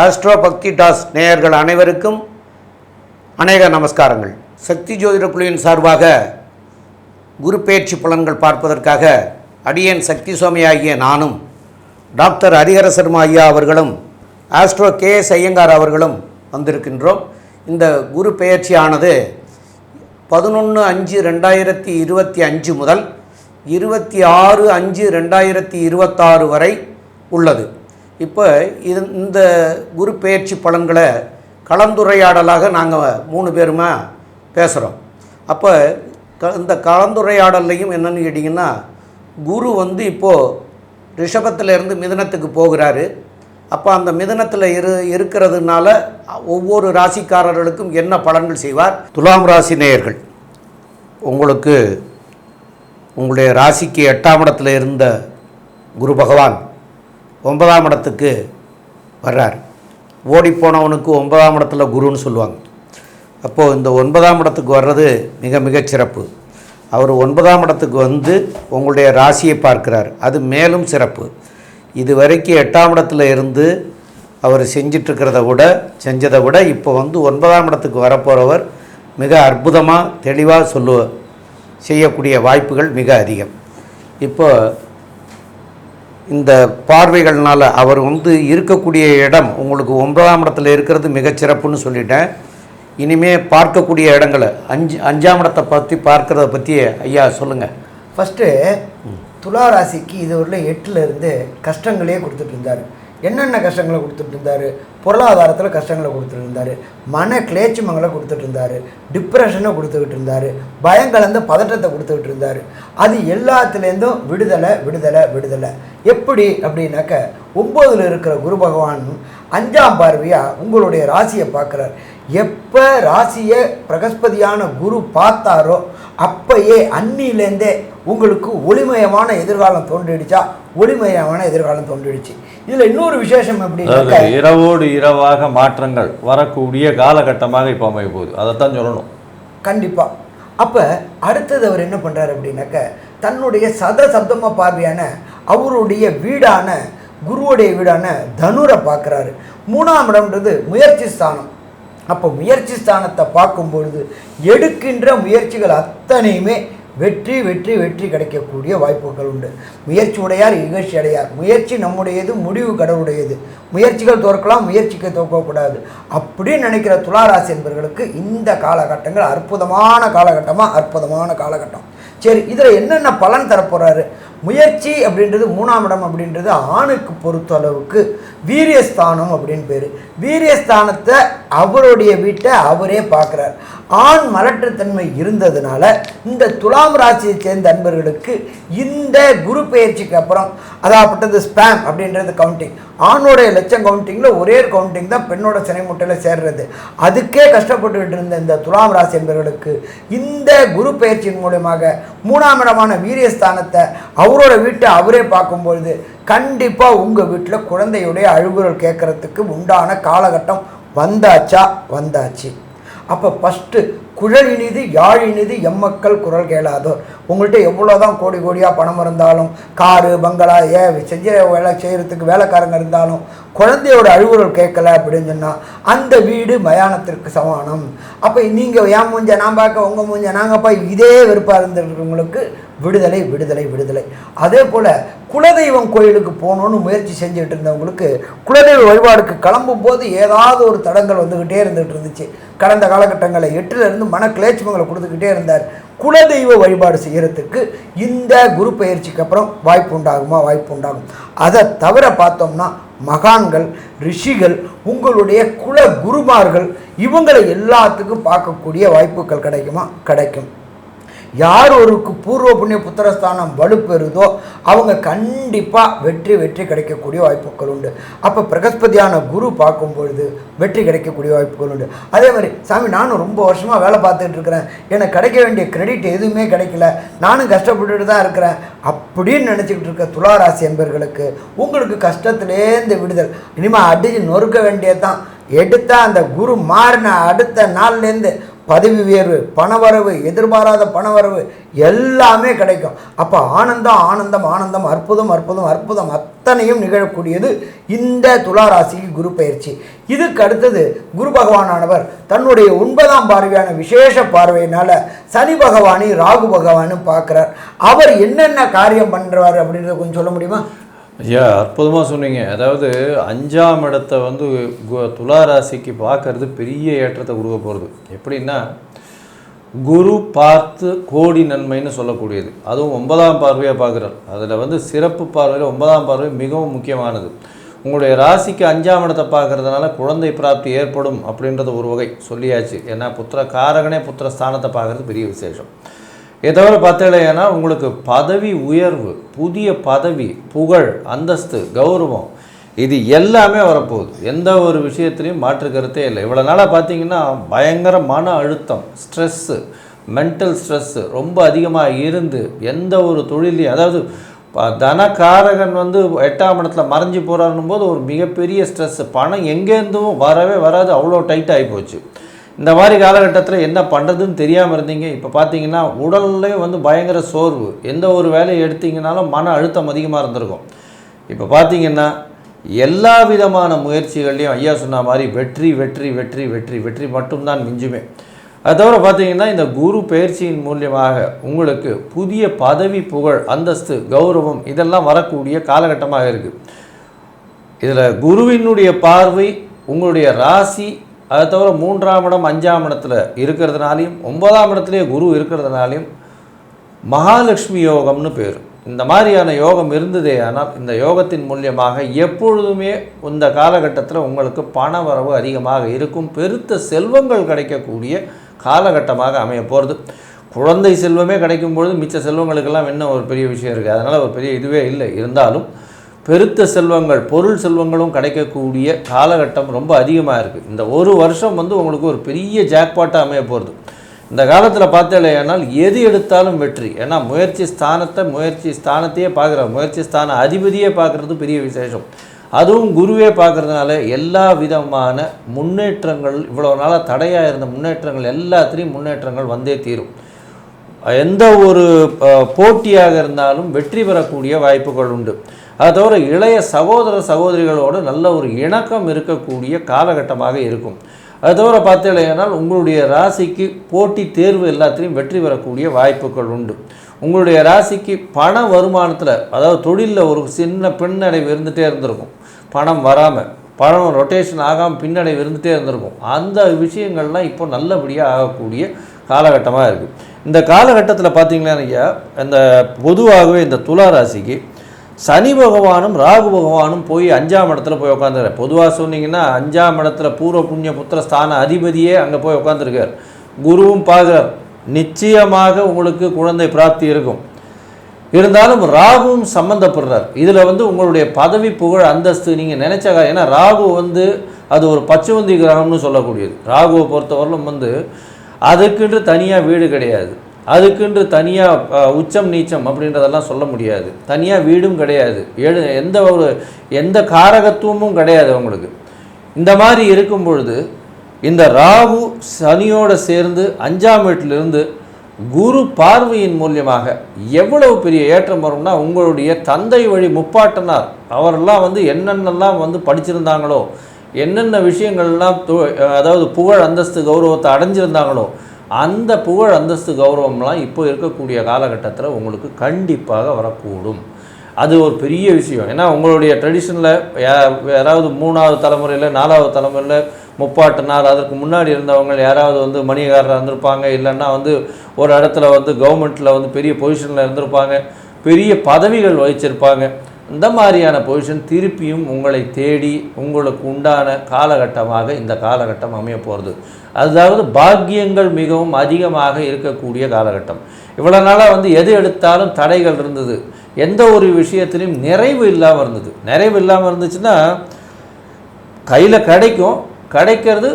Astro பக்தி toss நேயர்கள் அனைவருக்கும் அநேக நமஸ்காரங்கள். சக்தி ஜோதிட குழுவின் சார்பாக குரு பயிற்சி பலன்கள் பார்ப்பதற்காக அடியேன் சக்தி சுவாமி ஆகிய நானும் டாக்டர் ஹரிஹர சர்மா ஐயா அவர்களும் ஆஸ்ட்ரோ கே எஸ் ஐயங்கார் அவர்களும் வந்திருக்கின்றோம். இந்த குரு பெயர்ச்சியானது பதினொன்று அஞ்சு ரெண்டாயிரத்தி இருபத்தி அஞ்சு முதல் இருபத்தி ஆறு அஞ்சு ரெண்டாயிரத்தி இருபத்தாறு வரை உள்ளது. இப்போ இது இந்த குரு பெயர்ச்சி பலன்களை கலந்துரையாடலாக நாங்கள் மூணு பேருமா பேசுகிறோம் அப்போ க இந்த கலந்துரையாடல்லையும் என்னென்னு கேட்டிங்கன்னா குரு வந்து இப்போது ரிஷபத்திலேருந்து மிதனத்துக்கு போகிறாரு. அப்போ அந்த மிதனத்தில் இரு இருக்கிறதுனால ஒவ்வொரு ராசிக்காரர்களுக்கும் என்ன பலன்கள் செய்வார்? துலாம் ராசி நேயர்கள் உங்களுக்கு உங்களுடைய ராசிக்கு எட்டாம் இடத்துல இருந்த குரு பகவான் ஒன்பதாம் இடத்துக்கு வர்றார். ஓடிப்போனவனுக்கு ஒன்பதாம் இடத்துல குருன்னு சொல்லுவாங்க. அப்போது இந்த ஒன்பதாம் இடத்துக்கு வர்றது மிக மிக சிறப்பு அவர் ஒன்பதாம் இடத்துக்கு வந்து உங்களுடைய ராசியை பார்க்கிறார். அது மேலும் சிறப்பு. இது வரைக்கும் எட்டாம் இடத்துல இருந்து அவர் செஞ்சிட்ருக்கிறத விட செஞ்சதை விட இப்போ வந்து ஒன்பதாம் இடத்துக்கு வரப்போகிறவர் மிக அற்புதமாக தெளிவாக சொல்லு செய்யக்கூடிய வாய்ப்புகள் மிக அதிகம். இப்போ இந்த பார்வைகள்னால அவர் வந்து இருக்கக்கூடிய இடம் உங்களுக்கு ஒன்பதாம் இடத்துல இருக்கிறது மிகச்சிறப்புன்னு சொல்லிட்டேன். இனிமே பார்க்கக்கூடிய இடங்களை அஞ்சு அஞ்சாம் இடத்தை பற்றி பார்க்கறத பற்றி ஐயா சொல்லுங்கள் ஃபஸ்ட்டு துலா ராசிக்கு இதுவரையில் எட்டில் இருந்து கஷ்டங்களே கொடுத்துட்டு இருந்தார். என்னென்ன கஷ்டங்களை கொடுத்துட்டு இருந்தார்? பொருளாதாரத்தில் கஷ்டங்களை கொடுத்துட்டு இருந்தார். மன கிளேச்சமங்களை கொடுத்துட்டு இருந்தார். டிப்ரெஷனை கொடுத்துக்கிட்டு இருந்தார். பயம் கலந்த பதட்டத்தை கொடுத்துக்கிட்டு இருந்தார். அது எல்லாத்துலேருந்தும் விடுதலை விடுதலை விடுதலை. எப்படி அப்படின்னாக்க ஒம்போதில் இருக்கிற குரு பகவான் அஞ்சாம் பார்வையாக உங்களுடைய ராசியை பார்க்குறார். எப்போ ராசியை பிரகஸ்பதியான குரு பார்த்தாரோ அப்பயே அன்னிலேருந்தே உங்களுக்கு ஒளிமயமான எதிர்காலம் தோன்றிடுச்சா? ஒளிமயமான எதிர்காலம் தோன்றிடுச்சு. இதில் இன்னொரு விசேஷம் அதாவது எப்படின்னாக்க இரவோடு இரவாக மாற்றங்கள் வரக்கூடிய காலகட்டமாக இப்போ அமைய போகுது. அதைத்தான் சொல்லணும். கண்டிப்பாக அப்போ அடுத்தது அவர் என்ன பண்ணுறாரு அப்படின்னாக்க தன்னுடைய சத சப்தம பார்வையான அவருடைய வீடான குருவுடைய வீடான தனுரை பார்க்குறாரு. மூணாம் இடம்ன்றது முயற்சி ஸ்தானம். அப்போ முயற்சி ஸ்தானத்தை பார்க்கும் பொழுது எடுக்கின்ற முயற்சிகள் அத்தனையுமே வெற்றி வெற்றி வெற்றி கிடைக்கக்கூடிய வாய்ப்புகள் உண்டு. முயற்சி உடையார் இகழ்ச்சி அடையார். முயற்சி நம்முடையது முடிவு கடவுடையது முயற்சிகள் தோற்கலாம் முயற்சிக்கு தோற்கக்கூடாது அப்படின்னு நினைக்கிற துளாராசி என்பவர்களுக்கு இந்த காலகட்டங்கள் அற்புதமான காலகட்டமாக அற்புதமான காலகட்டம். சரி இதில் என்னென்ன பலன் தரப்போகிறாரு முயற்சி அப்படின்றது மூணாம் இடம் அப்படின்றது ஆணுக்கு பொறுத்த அளவுக்கு வீரியஸ்தானம் அப்படின்னு பேர். வீரியஸ்தானத்தை அவருடைய வீட்டை அவரே பார்க்குறார். ஆண் மலட்டுத்தன்மை இருந்ததுனால இந்த துலாம் ராசியை சேர்ந்த அன்பர்களுக்கு இந்த குரு பயிற்சிக்கு அப்புறம் அதாகப்பட்டது ஸ்பேம் அப்படின்றது கவுண்டிங் ஆணோடைய லட்சம் கவுண்டிங்கில் ஒரே கவுண்டிங் தான் பெண்ணோட சினை முட்டையில் சேர்றது. அதுக்கே கஷ்டப்பட்டுக்கிட்டு இருந்த இந்த துலாம் ராசி என்பவர்களுக்கு இந்த குரு பயிற்சியின் மூலயமாக மூணாம் இடமான வீரியஸ்தானத்தை அவரோட வீட்டை அவரே பார்க்கும்பொழுது கண்டிப்பாக உங்கள் வீட்டில் குழந்தையுடைய அழுகுரல் கேட்குறதுக்கு உண்டான காலகட்டம் வந்தாச்சா? வந்தாச்சு. அப்போ ஃபஸ்ட்டு குழல் இனிது யாழ் இனிது எம்மக்கள் குரல் கேளாதோர். உங்கள்கிட்ட எவ்வளோ தான் கோடி கோடியாக பணம் இருந்தாலும் காரு பங்களா ஏ செஞ்ச வேலை செய்கிறதுக்கு வேலைக்காரங்க இருந்தாலும் குழந்தையோட அழுகுறல் கேட்கல அப்படின்னு சொன்னால் அந்த வீடு மயானத்திற்கு சமானம். அப்போ நீங்கள் ஏன் மூஞ்ச நான் பார்க்க உங்கள் மூஞ்ச நாங்கப்பா இதே வெறுப்பாக இருந்திருக்கிறவங்களுக்கு விடுதலை விடுதலை விடுதலை. அதே போல் குலதெய்வம் கோயிலுக்கு போகணுன்னு முயற்சி செஞ்சுட்டு இருந்தவங்களுக்கு குலதெய்வ வழிபாடுக்கு கிளம்பும் போது ஏதாவது ஒரு தடங்கள் வந்துக்கிட்டே இருந்துகிட்டு இருந்துச்சு. கடந்த காலகட்டங்களில் எட்டிலிருந்து மன கிளேச்சமங்களை கொடுத்துக்கிட்டே இருந்தார். குலதெய்வ வழிபாடு செய்கிறதுக்கு இந்த குரு பயிற்சிக்கு அப்புறம் வாய்ப்பு உண்டாகுமா? வாய்ப்பு உண்டாகும். அதை தவிர பார்த்தோம்னா மகான்கள் ரிஷிகள் உங்களுடைய குல குருமார்கள் இவங்களை எல்லாத்துக்கும் பார்க்கக்கூடிய வாய்ப்புகள் கிடைக்குமா? கிடைக்கும். யார் ஒருக்கு பூர்வ புண்ணிய புத்திரஸ்தானம் வலுப்பெறுதோ அவங்க கண்டிப்பாக வெற்றி வெற்றி கிடைக்கக்கூடிய வாய்ப்புகள் உண்டு. அப்போ பிரகஸ்பதியான குரு பார்க்கும் பொழுது வெற்றி கிடைக்கக்கூடிய வாய்ப்புகள் உண்டு. அதே மாதிரி சாமி நானும் ரொம்ப வருஷமாக வேலை பார்த்துட்டு இருக்கிறேன். எனக்கு கிடைக்க வேண்டிய கிரெடிட் எதுவுமே கிடைக்கல. நானும் கஷ்டப்பட்டுட்டு தான் இருக்கிறேன். அப்படின்னு நினச்சிக்கிட்டு இருக்க துளாராசி என்பர்களுக்கு உங்களுக்கு கஷ்டத்துலேருந்து விடுதல். இனிமேல் அடிச்சு நொறுக்க வேண்டியது தான் எடுத்தால் அந்த குரு மாறின அடுத்த நாள்லேருந்து பதவி உயர்வு பணவரவு எதிர்பாராத பணவரவு எல்லாமே கிடைக்கும். அப்போ ஆனந்தம் ஆனந்தம் ஆனந்தம் அற்புதம் அற்புதம் அற்புதம் அத்தனையும் நிகழக்கூடியது இந்த துலா ராசிக்கு குரு பயிற்சி. இதுக்கு அடுத்தது குரு பகவானானவர் தன்னுடைய ஒன்பதாம் பார்வையான விசேஷ பார்வையினால் சனி பகவானையும் ராகு பகவானும் பார்க்குறார். அவர் என்னென்ன காரியம் பண்ணுறார் அப்படின்றத கொஞ்சம் சொல்ல முடியுமா? ஐயா அற்புதமாக சொன்னீங்க. அதாவது அஞ்சாம் இடத்தை வந்து கு- துலா ராசிக்கு பார்க்கறது பெரிய ஏற்றத்தை கொடுக்க போகிறது எப்படின்னா குரு பார்த்து கோடி நன்மைன்னு சொல்லக்கூடியது. அதுவும் ஒன்பதாம் பார்வையாக பார்க்குறார். அதில் வந்து சிறப்பு பார்வையில் ஒன்பதாம் பார்வை மிகவும் முக்கியமானது. உங்களுடைய ராசிக்கு அஞ்சாம் இடத்தை பார்க்கறதுனால குழந்தை பிராப்தி ஏற்படும் அப்படின்றது ஒரு வகை சொல்லியாச்சு. ஏன்னா புத்திர காரகனே புத்திர ஸ்தானத்தை பார்க்குறது பெரிய விசேஷம். இதை தவிர பார்த்தீங்கன்னா உங்களுக்கு பதவி உயர்வு புதிய பதவி புகழ் அந்தஸ்து கௌரவம் இது எல்லாமே வரப்போகுது. எந்த ஒரு விஷயத்துலையும் மாற்று கருத்தே இல்லை. இவ்வளோ நாளாக பார்த்தீங்கன்னா பயங்கர மன அழுத்தம் ஸ்ட்ரெஸ்ஸு மென்டல் ஸ்ட்ரெஸ்ஸு ரொம்ப அதிகமாக இருந்து எந்த ஒரு தொழிலையும் அதாவது ப- வந்து எட்டாம் இடத்துல மறைஞ்சு போகிறாருன்னும் போது ஒரு மிகப்பெரிய ஸ்ட்ரெஸ்ஸு பணம் எங்கேருந்தும் வரவே வராது. அவ்வளோ டைட் ஆகி போச்சு. இந்த மாதிரி காலகட்டத்தில் என்ன பண்ணுறதுன்னு தெரியாமல் இருந்தீங்க? இப்போ பார்த்தீங்கன்னா உடல்லே வந்து பயங்கர சோர்வு. எந்த ஒரு வேலையை எடுத்தீங்கனாலும் மன அழுத்தம் அதிகமாக இருந்திருக்கும். இப்போ பார்த்தீங்கன்னா எல்லா விதமான முயற்சிகள்லையும் ஐயா சொன்ன மாதிரி வெற்றி வெற்றி வெற்றி வெற்றி வெற்றி மட்டும்தான் மிஞ்சுமே. அது தவிர பார்த்தீங்கன்னா இந்த குரு பயிற்சியின் மூலியமாக உங்களுக்கு புதிய பதவி புகழ் அந்தஸ்து கௌரவம் இதெல்லாம் வரக்கூடிய காலகட்டமாக இருக்குது இதில் குருவினுடைய பார்வை உங்களுடைய ராசி அதை தவிர மூன்றாம் இடம் அஞ்சாம் இடத்துல இருக்கிறதுனாலையும் ஒன்பதாம் இடத்துலேயே குரு இருக்கிறதுனாலையும் மகாலட்சுமி யோகம்னு பேர். இந்த மாதிரியான யோகம் இருந்ததே ஆனால் இந்த யோகத்தின் மூலியமாக எப்பொழுதுமே இந்த காலகட்டத்தில் உங்களுக்கு பண வரவு அதிகமாக இருக்கும். பெருத்த செல்வங்கள் கிடைக்கக்கூடிய காலகட்டமாக அமைய போகிறது குழந்தை செல்வமே கிடைக்கும் பொழுது மிச்ச செல்வங்களுக்கெல்லாம் இன்னும் ஒரு பெரிய விஷயம் இருக்குது அதனால் ஒரு பெரிய இதுவே இல்லை. இருந்தாலும் பெருத்த செல்வங்கள் பொருள் செல்வங்களும் கிடைக்கக்கூடிய காலகட்டம் ரொம்ப அதிகமாக இருக்குது இந்த ஒரு வருஷம் வந்து உங்களுக்கு ஒரு பெரிய ஜாக்பாட்டாக அமைய போகிறது இந்த காலத்தில் பார்த்தேனால் எது எடுத்தாலும் வெற்றி. ஏன்னா முயற்சி ஸ்தானத்தை முயற்சி ஸ்தானத்தையே பார்க்குற முயற்சி ஸ்தான அதிபதியே பார்க்குறது பெரிய விசேஷம். அதுவும் குருவே பார்க்குறதுனால எல்லா விதமான முன்னேற்றங்கள் இவ்வளோ நாளாக தடையாக இருந்த முன்னேற்றங்கள் எல்லாத்துலேயும் முன்னேற்றங்கள் வந்தே தீரும். எந்த ஒரு போட்டியாக இருந்தாலும் வெற்றி பெறக்கூடிய வாய்ப்புகள் உண்டு. அதை தவிர இளைய சகோதர சகோதரிகளோடு நல்ல ஒரு இணக்கம் இருக்கக்கூடிய காலகட்டமாக இருக்கும். அது தவிர பார்த்தீங்கன்னா உங்களுடைய ராசிக்கு போட்டி தேர்வு எல்லாத்திலையும் வெற்றி பெறக்கூடிய வாய்ப்புகள் உண்டு. உங்களுடைய ராசிக்கு பண வருமானத்தில் அதாவது தொழிலில் ஒரு சின்ன பின்னடைவு இருந்துகிட்டே இருந்திருக்கும். பணம் வராமல் பணம் ரொட்டேஷன் ஆகாமல் பின்னடைவு இருந்துகிட்டே இருந்திருக்கும். அந்த விஷயங்கள்லாம் இப்போ நல்லபடியாக ஆகக்கூடிய காலகட்டமாக இருக்குது இந்த காலகட்டத்தில் பார்த்தீங்கன்னா ஐயா இந்த பொதுவாகவே இந்த துலா ராசிக்கு சனி பகவானும் ராகு பகவானும் போய் அஞ்சாம் இடத்துல போய் உட்காந்துருக்கார் பொதுவாக சொன்னீங்கன்னா அஞ்சாம் இடத்துல பூர்வ புண்ணிய புத்திர ஸ்தான அதிபதியே அங்கே போய் உட்காந்துருக்கார் குருவும் பார்க்குறார். நிச்சயமாக உங்களுக்கு குழந்தை பிராப்தி இருக்கும். இருந்தாலும் ராகுவும் சம்மந்தப்படுறார் இதில் வந்து உங்களுடைய பதவி புகழ் அந்தஸ்து நீங்கள் நினைச்ச கா- ஏன்னா ராகு வந்து அது ஒரு பச்சுவந்தி கிரகம்னு சொல்லக்கூடியது. ராகுவை பொறுத்தவரையிலும் வந்து அதுக்கென்று தனியாக வீடு கிடையாது. அதுக்குன்று தனியாக உச்சம் நீச்சம் அப்படின்றதெல்லாம் சொல்ல முடியாது. தனியாக வீடும் கிடையாது. ஏழு எந்த ஒரு எந்த காரகத்துவமும் கிடையாது அவங்களுக்கு. இந்த மாதிரி இருக்கும் பொழுது இந்த ராகு சனியோடு சேர்ந்து அஞ்சாம் வீட்டிலிருந்து குரு பார்வையின் மூலியமாக எவ்வளவு பெரிய ஏற்றம் வரும்னா உங்களுடைய தந்தை வழி முப்பாட்டனார் அவரெல்லாம் வந்து என்னென்னலாம் வந்து படிச்சிருந்தாங்களோ என்னென்ன விஷயங்கள்லாம் அதாவது புகழ் அந்தஸ்து கௌரவத்தை அடைஞ்சிருந்தாங்களோ அந்த புகழ் அந்தஸ்து கௌரவம்லாம் இப்போ இருக்கக்கூடிய காலகட்டத்தில் உங்களுக்கு கண்டிப்பாக வரக்கூடும். அது ஒரு பெரிய விஷயம். ஏன்னா உங்களுடைய ட்ரெடிஷனில் யாராவது மூணாவது தலைமுறையில் நாலாவது தலைமுறையில் முப்பாட்டினார் அதற்கு முன்னாடி இருந்தவங்க யாராவது வந்து மணிகாரராக இருந்திருப்பாங்க இல்லைன்னா வந்து ஒரு இடத்துல வந்து கவர்மெண்ட்டில் வந்து பெரிய பொசிஷனில் இருந்திருப்பாங்க பெரிய பதவிகள் வகிச்சிருப்பாங்க. இந்த மாதிரியான பொசிஷன் திருப்பியும் உங்களை தேடி உங்களுக்கு உண்டான காலகட்டமாக இந்த காலகட்டம் அமைய போகிறது அதாவது பாக்கியங்கள் மிகவும் அதிகமாக இருக்கக்கூடிய காலகட்டம். இவ்வளோ நாளாக வந்து எது எடுத்தாலும் தடைகள் இருந்தது. எந்த ஒரு விஷயத்திலையும் நிறைவு இல்லாமல் இருந்தது. நிறைவு இல்லாமல் இருந்துச்சுன்னா கையில் கிடைக்கும். கிடைக்கிறது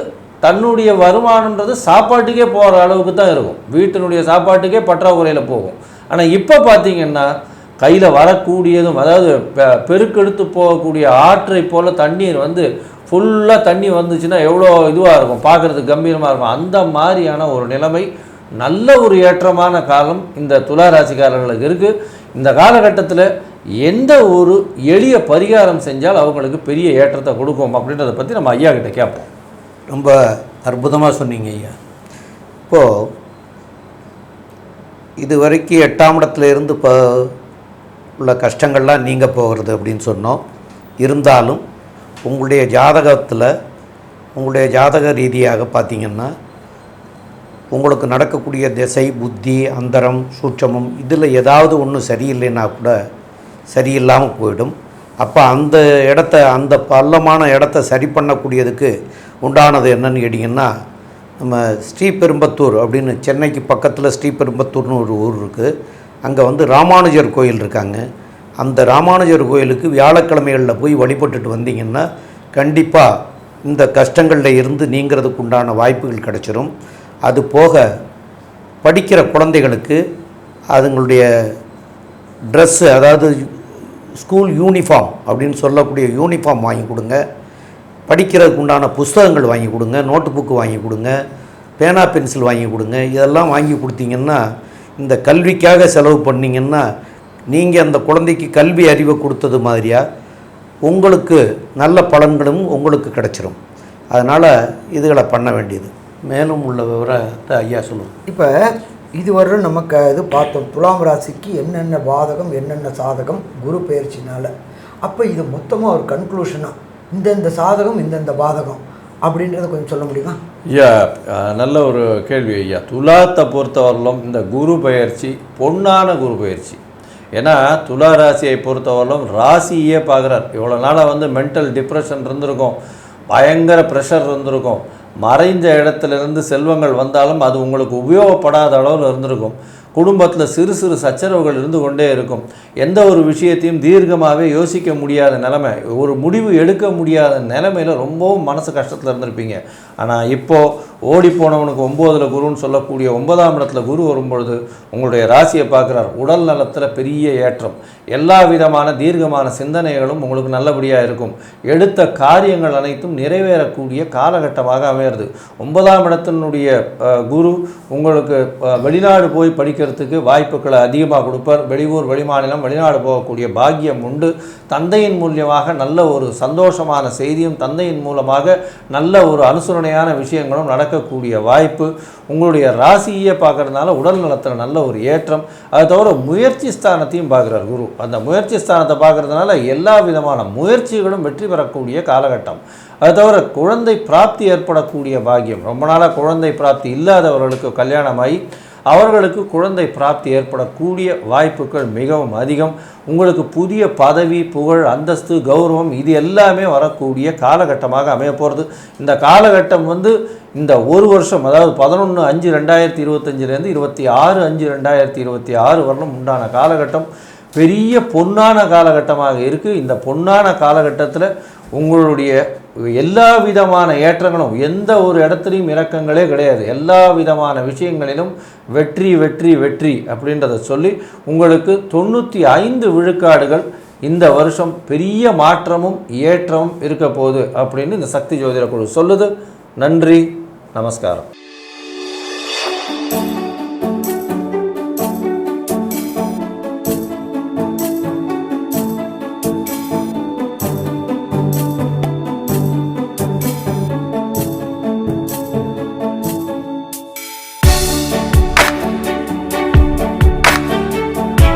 தன்னுடைய வருமானன்றது சாப்பாட்டுக்கே போகிற அளவுக்கு தான் இருக்கும். வீட்டினுடைய சாப்பாட்டுக்கே பற்றாக்குறையில் போகும். ஆனால் இப்போ பார்த்தீங்கன்னா கையில் வரக்கூடியதும் அதாவது பெ- பெருக்கெடுத்து போகக்கூடிய ஆற்றை போல் தண்ணீர் வந்து ஃபுல்லாக தண்ணி வந்துச்சுன்னா எவ்வளோ இதுவாக இருக்கும்? பார்க்குறதுக்கு கம்பீரமாக இருக்கும். அந்த மாதிரியான ஒரு நிலைமை நல்ல ஒரு ஏற்றமான காலம் இந்த துலா ராசிக்காரர்களுக்கு இருக்குது இந்த காலகட்டத்தில் எந்த ஒரு எளிய பரிகாரம் செஞ்சால் அவங்களுக்கு பெரிய ஏற்றத்தை கொடுக்கும் அப்படின்றத பற்றி நம்ம ஐயா கிட்ட கேட்போம். ரொம்ப அற்புதமாக சொன்னீங்க ஐயா. இப்போது இது வரைக்கும் எட்டாம் இடத்துல இருந்து இப்போ உள்ள கஷ்டங்கள்லாம் நீங்க போகிறது அப்படின்னு சொன்னோம். இருந்தாலும் உங்களுடைய ஜாதகத்தில் உங்களுடைய ஜாதக ரீதியாக பார்த்தீங்கன்னா உங்களுக்கு நடக்கக்கூடிய திசை புத்தி அந்தரம் சூட்சமம் இதில் ஏதாவது ஒன்று சரியில்லைன்னா கூட சரியில்லாமல் போயிடும். அப்போ அந்த இடத்த அந்த பள்ளமான இடத்த சரி பண்ணக்கூடியதுக்கு உண்டானது என்னன்னு கேட்டிங்கன்னா நம்ம ஸ்ரீபெரும்பத்தூர் அப்படின்னு சென்னைக்கு பக்கத்தில் ஸ்ரீபெரும்பத்தூர்னு ஒரு ஊர் இருக்குது அங்கே வந்து ராமானுஜர் கோயில் இருக்காங்க. அந்த ராமானுஜர் கோயிலுக்கு வியாழக்கிழமைகளில் போய் வழிபட்டுட்டு வந்தீங்கன்னா கண்டிப்பாக இந்த கஷ்டங்களில் இருந்து நீங்கிறதுக்கு உண்டான வாய்ப்புகள் கிடச்சிரும். அது போக படிக்கிற குழந்தைகளுக்கு அதுங்களுடைய ட்ரெஸ்ஸு அதாவது ஸ்கூல் யூனிஃபார்ம் அப்படின்னு சொல்லக்கூடிய யூனிஃபார்ம் வாங்கி கொடுங்க. படிக்கிறதுக்கு உண்டான புஸ்தகங்கள் வாங்கி கொடுங்க நோட்டு புக்கு வாங்கி கொடுங்க பேனா பென்சில் வாங்கி கொடுங்க. இதெல்லாம் வாங்கி கொடுத்தீங்கன்னா இந்த கல்விக்காக செலவு பண்ணிங்கன்னா நீங்கள் அந்த குழந்தைக்கு கல்வி அறிவை கொடுத்தது மாதிரியா? உங்களுக்கு நல்ல பலன்களும் உங்களுக்கு கிடச்சிரும். அதனால் இதுகளை பண்ண வேண்டியது. மேலும் உள்ள விவரத்தை ஐயா சொல்லுவோம் இப்போ இதுவரை நமக்கு இது பார்த்தோம். துலாம் ராசிக்கு என்னென்ன பாதகம் என்னென்ன சாதகம் குரு பயிற்சினால். அப்போ இது மொத்தமாக ஒரு கன்க்ளூஷனாக இந்தந்த சாதகம் இந்தந்த பாதகம். அப்படின்றத கொஞ்சம் சொல்ல முடியுமா? ஐயா நல்ல ஒரு கேள்வி ஐயா. துலாத்தை பொறுத்தவரையிலும் இந்த குரு பயிற்சி பொன்னான குரு பயிற்சி. ஏன்னா துலா ராசியை பொறுத்தவரையிலும் ராசியே பார்க்குறார். இவ்வளோ நாளாக வந்து மென்டல் டிப்ரெஷன் இருந்திருக்கும். பயங்கர ப்ரெஷர் இருந்திருக்கும். மறைஞ்ச இடத்துலேருந்து செல்வங்கள் வந்தாலும் அது உங்களுக்கு உபயோகப்படாத அளவில் இருந்திருக்கும். குடும்பத்தில் சிறு சிறு சச்சரவுகள் இருந்து கொண்டே இருக்கும். எந்த ஒரு விஷயத்தையும் தீர்க்கமாகவே யோசிக்க முடியாத நிலைமை ஒரு முடிவு எடுக்க முடியாத நிலைமையில் ரொம்பவும் மனசு கஷ்டத்தில் இருந்திருப்பீங்க. ஆனால் இப்போது ஓடி போனவனுக்கு ஒம்போதில் குருன்னு சொல்லக்கூடிய ஒன்பதாம் இடத்துல குரு வரும்பொழுது உங்களுடைய ராசியை பார்க்குறார். உடல் நலத்தில் பெரிய ஏற்றம். எல்லா விதமான தீர்க்கமான சிந்தனைகளும் உங்களுக்கு நல்லபடியாக இருக்கும். எடுத்த காரியங்கள் அனைத்தும் நிறைவேறக்கூடிய காலகட்டமாக அமையிறது. ஒன்பதாம் இடத்தினுடைய குரு உங்களுக்கு வெளிநாடு போய் படிக்கிறதுக்கு வாய்ப்புகளை அதிகமாக கொடுப்பார். வெளியூர் வெளிமாநிலம் வெளிநாடு போகக்கூடிய பாக்கியம் உண்டு. தந்தையின் மூலியமாக நல்ல ஒரு சந்தோஷமான செய்தியும் தந்தையின் மூலமாக நல்ல ஒரு அனுசரணையான விஷயங்களும் நடக்கக்கூடிய வாய்ப்பு உங்களுடைய ராசியை பார்க்கறதுனால உடல் நலத்தில் நல்ல ஒரு ஏற்றம் அது தவிர முயற்சி ஸ்தானத்தையும் பார்க்குறார் குரு. அந்த முயற்சி ஸ்தானத்தை பார்க்கறதுனால எல்லா விதமான முயற்சிகளும் வெற்றி பெறக்கூடிய காலகட்டம். அது தவிர குழந்தை பிராப்தி ஏற்படக்கூடிய பாக்கியம். ரொம்ப நாளாக குழந்தை பிராப்தி இல்லாதவர்களுக்கு கல்யாணமாகி அவர்களுக்கு குழந்தை பிராப்தி ஏற்படக்கூடிய வாய்ப்புகள் மிகவும் அதிகம். உங்களுக்கு புதிய பதவி புகழ் அந்தஸ்து கௌரவம் இது எல்லாமே வரக்கூடிய காலகட்டமாக அமைய போகிறது இந்த காலகட்டம் வந்து இந்த ஒரு வருஷம் அதாவது பதினொன்று அஞ்சு ரெண்டாயிரத்தி இருபத்தஞ்சிலேருந்து இருபத்தி ஆறு அஞ்சு ரெண்டாயிரத்தி இருபத்தி ஆறு வரலும் உண்டான காலகட்டம். பெரிய பொன்னான காலகட்டமாக இருக்குது இந்த பொன்னான காலகட்டத்தில் உங்களுடைய எல்லா விதமான ஏற்றங்களும் எந்த ஒரு இடத்துலையும் இறக்கங்களே கிடையாது. எல்லா விதமான விஷயங்களிலும் வெற்றி வெற்றி வெற்றி அப்படின்றத சொல்லி உங்களுக்கு தொண்ணூற்றி ஐந்து விழுக்காடுகள் இந்த வருஷம் பெரிய மாற்றமும் ஏற்றமும் இருக்க போகுது அப்படின்னு இந்த சக்தி ஜோதிட குழு சொல்லுது. நன்றி நமஸ்காரம்.